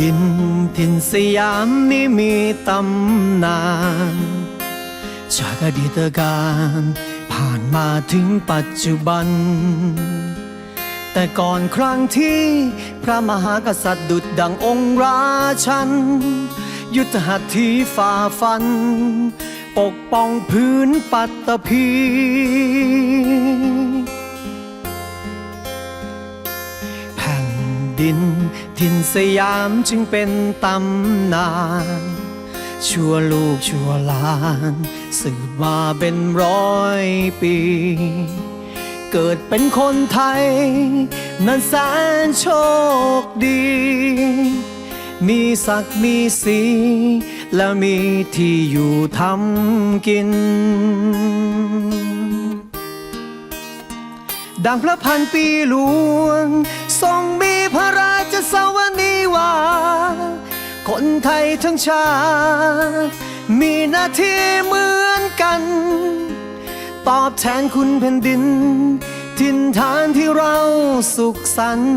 ดินถิ่นสยามนี้มีตำนาน จากอดีตการผ่านมาถึงปัจจุบัน แต่ก่อนครั้งที่พระมหากษัตริย์ดุจดังองค์ราชัน ยุทธหัตถีฝ่าฟัน ปกป้องพื้นปัตตภี ดินถิ่นสยามจึงเป็นตำนาน ชั่วลูกชั่วหลาน สืบมาเป็นร้อยปี เกิดเป็นคนไทย นั้นแสนโชคดี มีศักดิ์มีสี และมีที่อยู่ทำกิน ดังพระพันปีหลวง ทรงมีพระราชสวนีวา คนไทยทั้งชาติมีหน้าที่เหมือนกัน ตอบแทนคุณแผ่นดิน ทินฐานที่เราสุขสันต์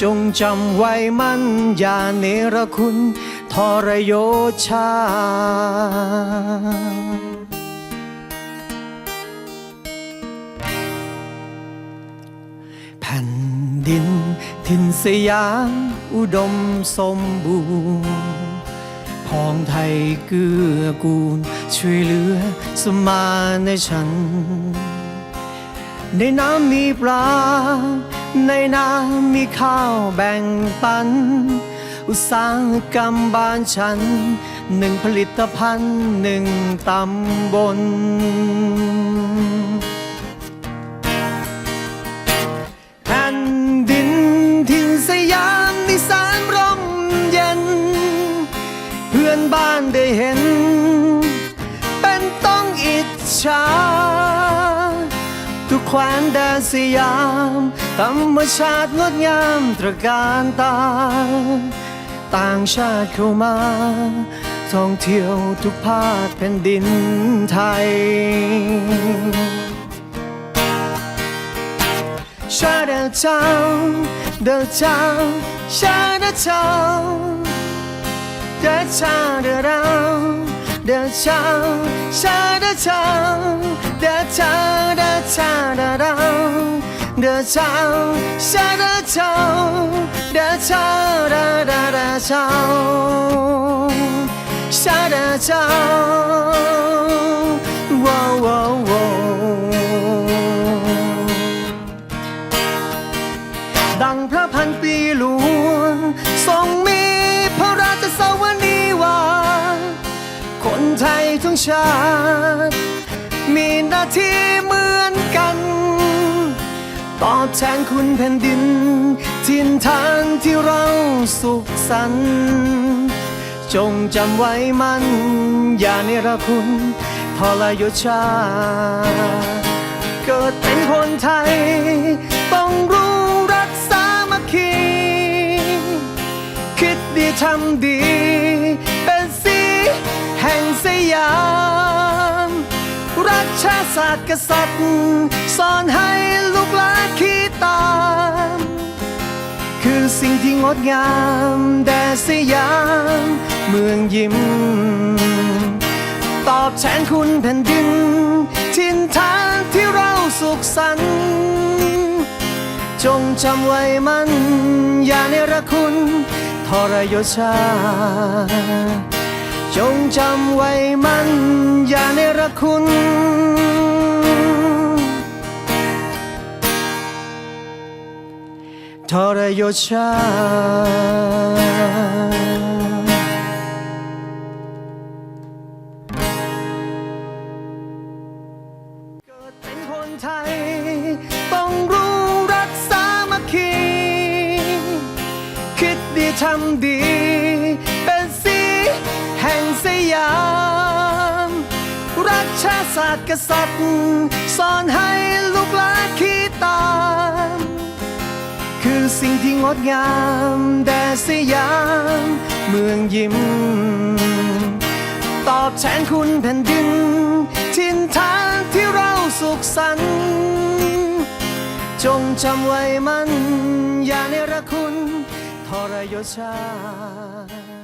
จงจำไว้มั่นอย่าเนรคุณทรยศชา ถิ่นสยามอุดมสมบูรณ์พองไทยเกื้อกูล ช่วยเหลือสมานฉัน ในน้ำมีปลา ในน้ำมีข้าวแบ่งปัน อุตสาหกรรมบ้านฉัน หนึ่งผลิตภัณฑ์หนึ่งตำบล ได้เห็น เป็นต้องอิจฉาทุกแคว้นแดนสยามธรรมชาติงดงามตระการตา ต่างชาติเข้ามา ท่องเที่ยวทุกภาคแผ่นดินไทย ชาดาเจ้าเดาเจ้าชาดาเจ้า 的唱的唱的唱，唱的唱的唱的唱的唱的 town, 的唱 town, 的唱 ทยทั้งชาติมีหน้าที่เหมือนกัน ตอบแทนคุณแผ่นดินทินฐานที่เราสุขสันต์จงจำไว้มัน อย่าเนรคุณทรยศชาติเกิดเป็นคนไทย ต้องรู้รักสามัคคี คิดดีทำดี ห่งสยาม รักชาติศาสตร์กษัตริย์ สอนให้ลูกหลานคิดตาม คือสิ่งที่งดงามแด่สยาม เมืองยิ้ม ตอบแทนคุณแผ่นดินทินฐานที่เราสุขสันต์จงจำไว้มัน อย่าเนรคุณทรยศชาติ จงจำไว้มันอย่าเนรคุณ ทรยศชาเกิดเป็นคนไทย ต้องรู้รักสามัคคี คิดดีทำดี กษัตริย์ สอนให้ลูกหลานคิดตาม คือสิ่งที่งดงามแด่สยามเมืองยิ้ม ตอบแทนคุณแผ่นดินทินฐานที่เราสุขสันต์จงจำไว้มัน อย่าเนรคุณททรยศชาติ